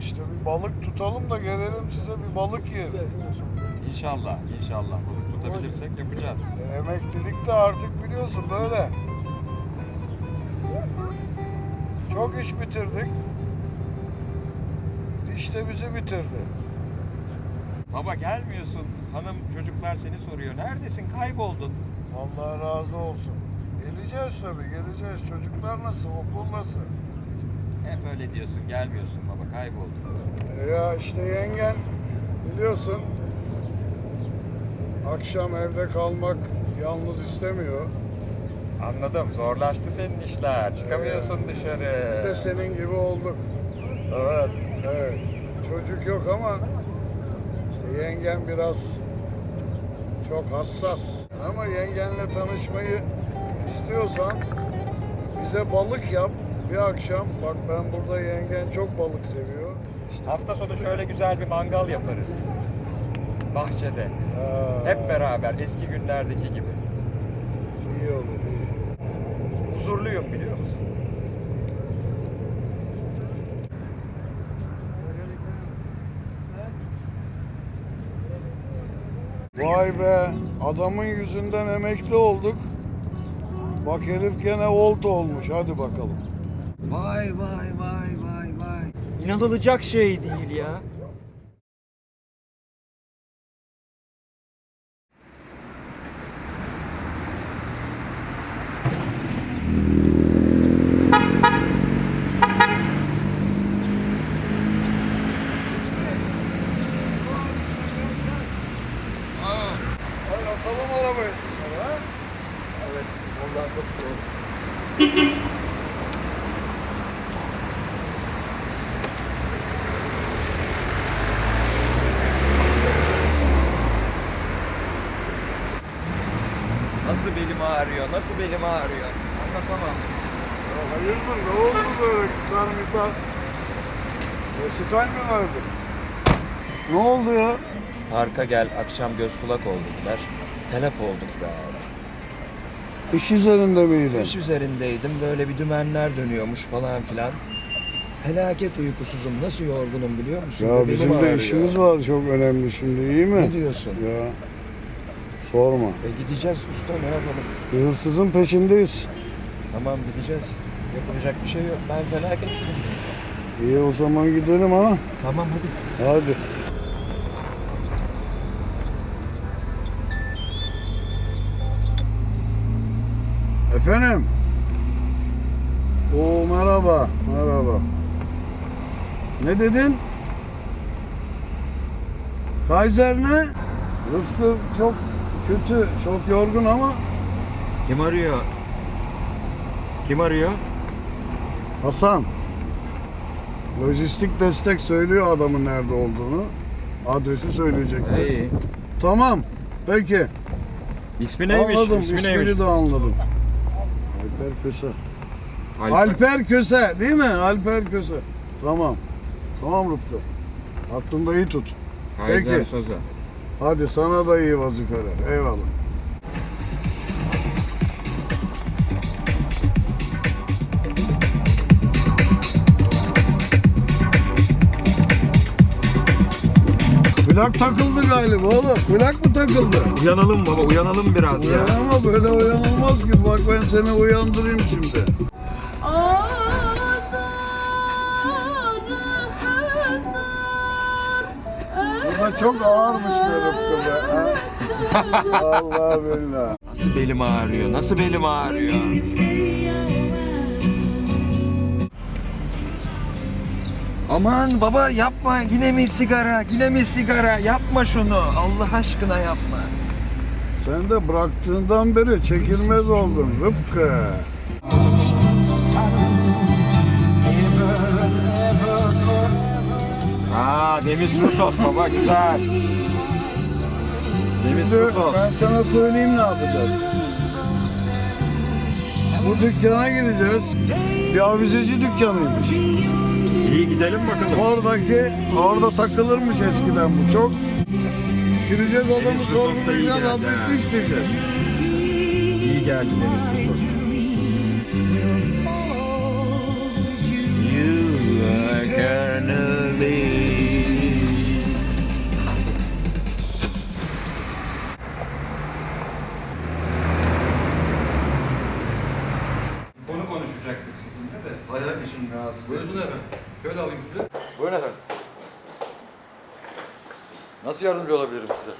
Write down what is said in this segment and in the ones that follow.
işte bir balık tutalım da gelelim size bir balık yiyelim. İnşallah, inşallah. Balık tutabilirsek yapacağız. E, emeklilik de artık biliyorsun böyle. Çok iş bitirdik. İş de bizi bitirdi. Baba gelmiyorsun. Hanım, çocuklar seni soruyor. Neredesin? Kayboldun. Allah razı olsun. Geleceğiz tabii geleceğiz. Çocuklar nasıl? Okul nasıl? Hep öyle diyorsun. Gelmiyorsun baba. Kayboldun. Ya işte yengen biliyorsun akşam evde kalmak yalnız istemiyor. Anladım. Zorlaştı senin işler. Çıkamıyorsun dışarı. Biz de senin gibi olduk. Evet. Evet. Çocuk yok ama işte yengen biraz çok hassas. Ama yengenle tanışmayı istiyorsan bize balık yap bir akşam. Bak ben burada yengen çok balık seviyor. Hafta sonu şöyle güzel bir mangal yaparız. Bahçede. Ha, Hep beraber eski günlerdeki gibi. iyi olur iyi. Huzurluyum biliyor musun? Vay be adamın yüzünden emekli olduk. Bak herif gene old olmuş hadi bakalım. Vay vay vay vay vay. İnanılacak şey değil ya. Atalım arabayı şunları ha. Evet, ondan çok doğru. Nasıl belim ağrıyor, nasıl belim ağrıyor. Anlatamam. Ya hayırdır ne oldu böyle gitar mitar? Resital mi vardı? Ne oldu ya? Parka gel akşam göz kulak ol dediler. Telef olduk be abi. İş üzerinde miydin? İş üzerindeydim böyle bir dümenler dönüyormuş falan filan. Felaket uykusuzum. Nasıl yorgunum biliyor musun? Ya Belim bizim de ağrıyor. işimiz var çok önemli şimdi iyi mi? Ne diyorsun? Ya sorma. E gideceğiz usta ne yapalım? Bir hırsızın peşindeyiz. Tamam gideceğiz. Yapılacak bir şey yok. Ben felaket. İyi o zaman gidelim ha. Tamam hadi. Hadi. Efendim? Oo merhaba, merhaba. Ne dedin? Kaiser ne? Rıfkı çok kötü, çok yorgun ama Kim arıyor? Kim arıyor? Hasan. Lojistik destek söylüyor adamın nerede olduğunu. Adresi söyleyecekti. İyi. Tamam. Peki. İsmi neymiş? Anladım. İsmi ismini neymiş? de anladım. Alper Köse. Alper. Alper Köse değil mi? Alper Köse. Tamam. Tamam Rıfkı. Aklında iyi tut. Kaiser Peki. Soza. Hadi sana da iyi vazifeler. Eyvallah. Plak takıldı galiba oğlum. Plak mı takıldı? Uyanalım baba, uyanalım biraz ya. Uyanama böyle uyanılmaz ki. Bak ben seni uyandırayım şimdi. Bu çok ağırmış be Rıfkı be. ha? Allah billah. Nasıl belim ağrıyor? Nasıl belim ağrıyor? Aman baba yapma yine mi sigara yine mi sigara yapma şunu Allah aşkına yapma. Sen de bıraktığından beri çekilmez oldun Rıfkı. Aa, deniz sulu sos baba, güzel. Deniz sulu Şimdi sos. ben sana söyleyeyim ne yapacağız. Bu dükkana gideceğiz. Bir avizeci dükkanıymış. İyi gidelim bakalım. Oradaki, orada takılırmış eskiden bu çok. Gireceğiz adamı Deniz iyi sorgulayacağız, geldi adresi ha. isteyeceğiz. İyi geldi deniz sulu sos. You are gonna please. Konuşacaktık sizinle de. Hayır işim rahatsız. Buyurun efendim. Şöyle alayım size. Buyurun efendim. Nasıl yardımcı olabilirim size?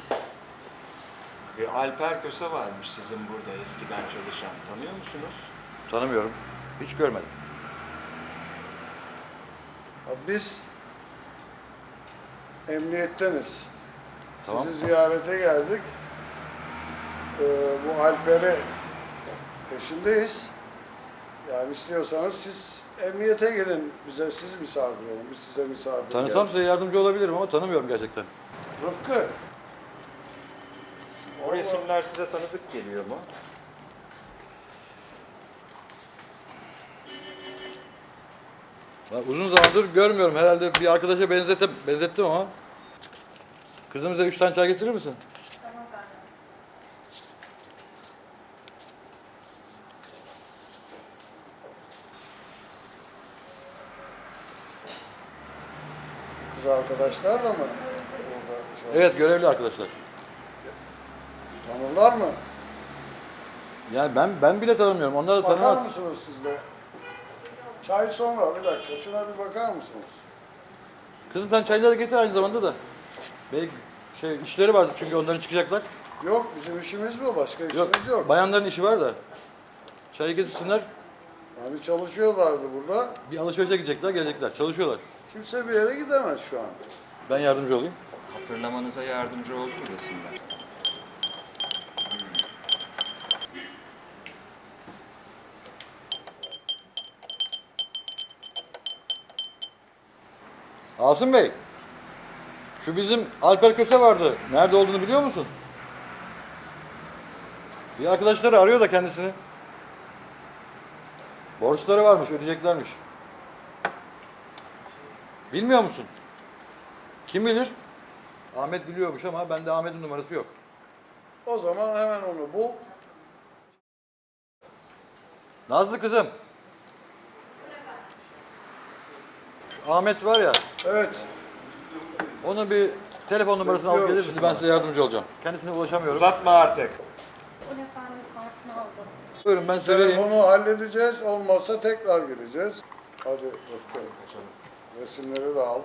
Bir Alper Köse varmış sizin burada eskiden çalışan. Tanıyor musunuz? Tanımıyorum. Hiç görmedim. Ya Biz emniyetteniz. Tamam. Sizi ziyarete geldik. Ee, bu Alper'e peşindeyiz. Yani istiyorsanız siz emniyete gelin bize, siz misafir olun. Biz size misafir Tanısam size yardımcı olabilirim ama tanımıyorum gerçekten. Rıfkı. O isimler size tanıdık geliyor mu? Ben uzun zamandır görmüyorum. Herhalde bir arkadaşa benzetim, benzettim ama. Kızımıza üç tane çay getirir misin? Kız arkadaşlarla mı? Burada çalışıyor? Evet görevli arkadaşlar. Tanırlar mı? Yani ben ben bile tanımıyorum. Onlar da Bakar tanımaz. mısınız siz de? Çay sonra bir dakika. Şuna bir bakar mısınız? Kızım sen çayları getir aynı zamanda da. Belki şey işleri vardı çünkü onların çıkacaklar. Yok bizim işimiz bu. Başka işimiz yok. Bayanların işi var da. Çayı getirsinler. Yani çalışıyorlardı burada. Bir alışverişe gidecekler, gelecekler. Çalışıyorlar. Kimse bir yere gidemez şu an. Ben yardımcı olayım. Hatırlamanıza yardımcı oldu resimler? Asım Bey. Şu bizim Alper Köse vardı. Nerede olduğunu biliyor musun? Bir arkadaşları arıyor da kendisini. Borçları varmış, ödeyeceklermiş. Bilmiyor musun? Kim bilir? Ahmet biliyormuş ama bende Ahmet'in numarası yok. O zaman hemen onu bul. Nazlı kızım. Ahmet var ya, Evet. onun bir telefon numarasını alıp gelir misiniz? Ben size yardımcı olacağım. Kendisine ulaşamıyorum. Uzatma artık. O efendim kartını aldım. Buyurun ben size vereyim. Telefonu halledeceğiz. Olmazsa tekrar geleceğiz. Hadi Rıfkı. Resimleri de al.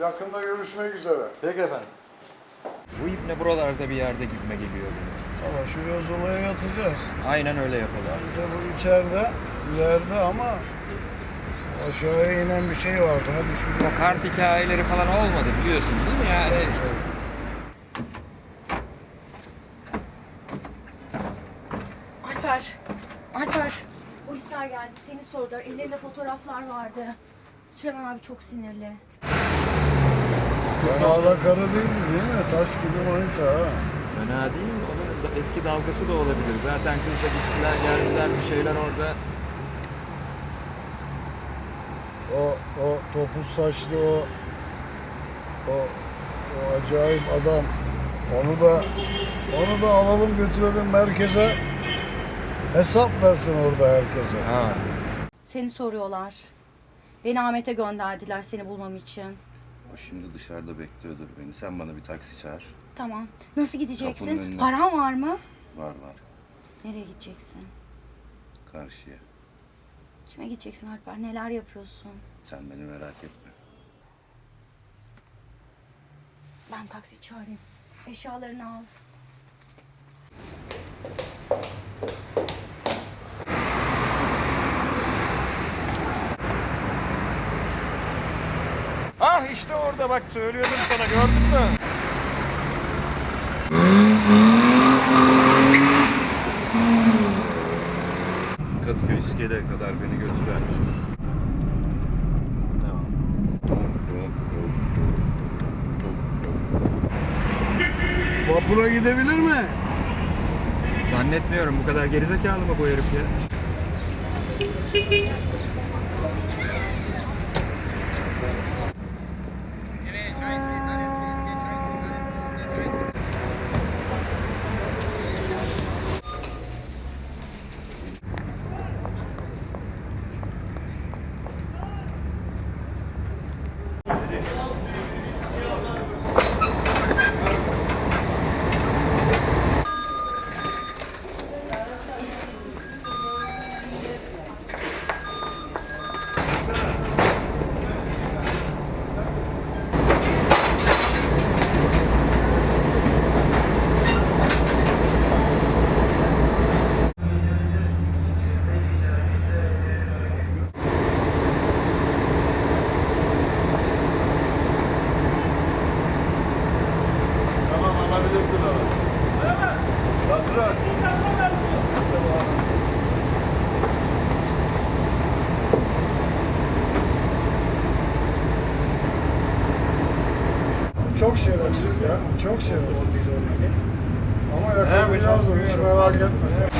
Yakında görüşmek üzere. Peki efendim. Bu ipne buralarda bir yerde gitme geliyor. benim. Valla şu yazılıya yatacağız. Aynen öyle yapalım. Bence bu içeride, bir yerde ama aşağıya inen bir şey vardı. Hadi şuraya. O kart hikayeleri falan olmadı biliyorsun değil mi yani? Alper, Alper. Polisler geldi, seni sordular. Ellerinde fotoğraflar vardı. Süleyman abi çok sinirli. Hala kara değildi değil mi? Taş gibi manita ha. Fena değil mi? Onun da eski dalgası da olabilir. Zaten kızla gittiler geldiler bir şeyler orada. O, o topuz saçlı o, o, o acayip adam. Onu da, onu da alalım götürelim merkeze. Hesap versin orada herkese. Ha. Seni soruyorlar. Beni Ahmet'e gönderdiler seni bulmam için. O şimdi dışarıda bekliyordur beni. Sen bana bir taksi çağır. Tamam. Nasıl Kapının gideceksin? önüne. Paran var mı? Var var. Nereye gideceksin? Karşıya. Kime gideceksin Alper? Neler yapıyorsun? Sen beni merak etme. Ben taksi çağırayım. Eşyalarını al. Ah işte orada bak söylüyordum sana gördün mü? Kadıköy iskeleye kadar beni götürer misin? Tamam. Vapura gidebilir mi? Zannetmiyorum bu kadar gerizekalı mı bu herif ya? Şerefsiz ya. bu Çok şerefsiz. Ama yakalayacağız onu hiç merak etme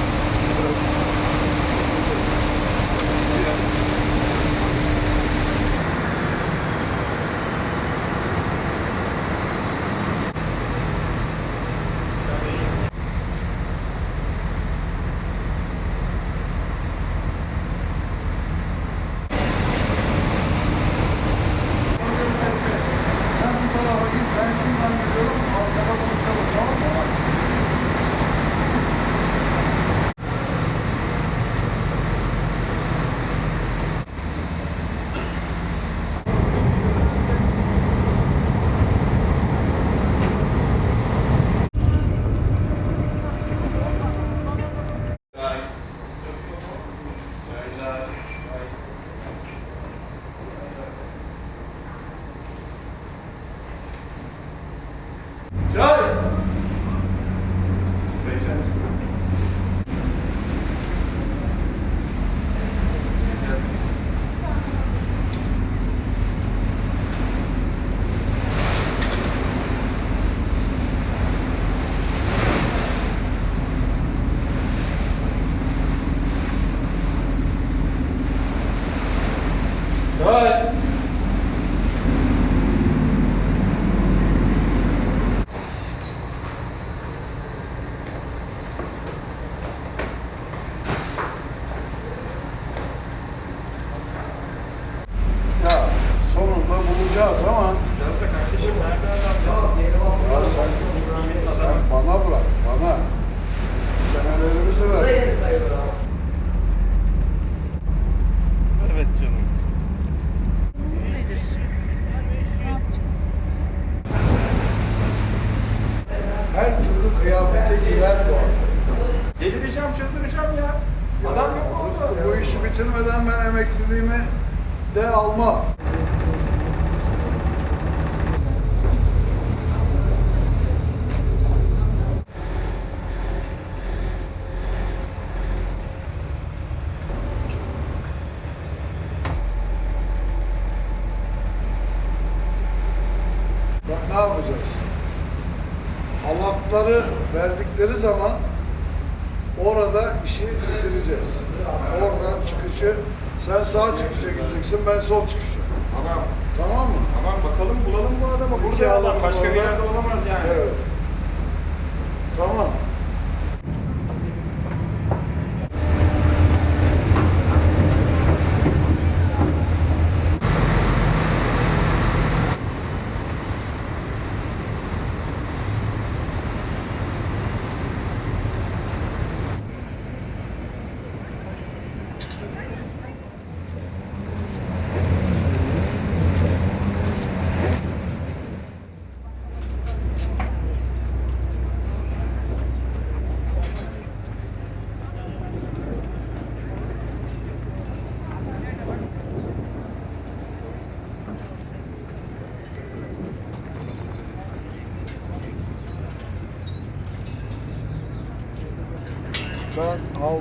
verdikleri zaman orada işi bitireceğiz. Oradan çıkışı sen sağ çıkışa gideceksin, ben sol çıkışa. Tamam. Tamam mı? Tamam bakalım bulalım bu adamı. İki Burada adam. adam Başka bir orada. yerde olamaz yani. Evet. Tamam.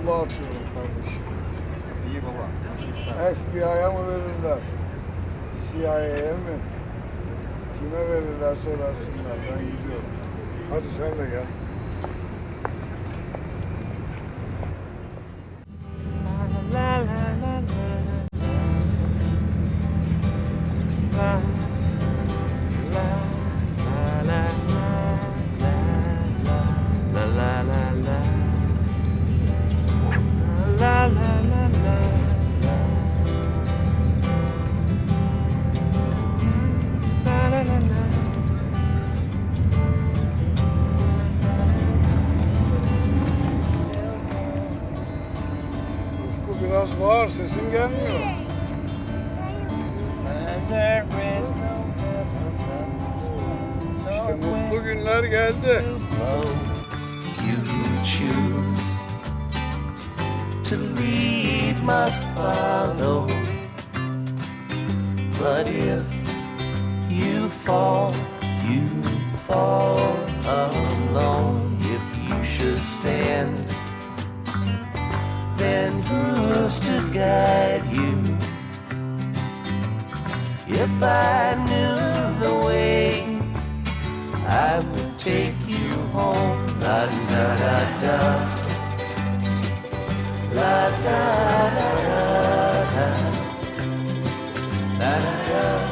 Havlu atıyorum kardeşim. İyi baba. FBI'ya mı verirler? CIA'ya mi? Kime verirlerse versinler. Ben gidiyorum. Hadi sen de gel. Sesin gelmiyor. İşte mutlu günler geldi. you choose to lead must follow. But if you fall, you fall alone and who's to guide you? If I knew the way, I would take you home. La da da da. La da da da da. La da da.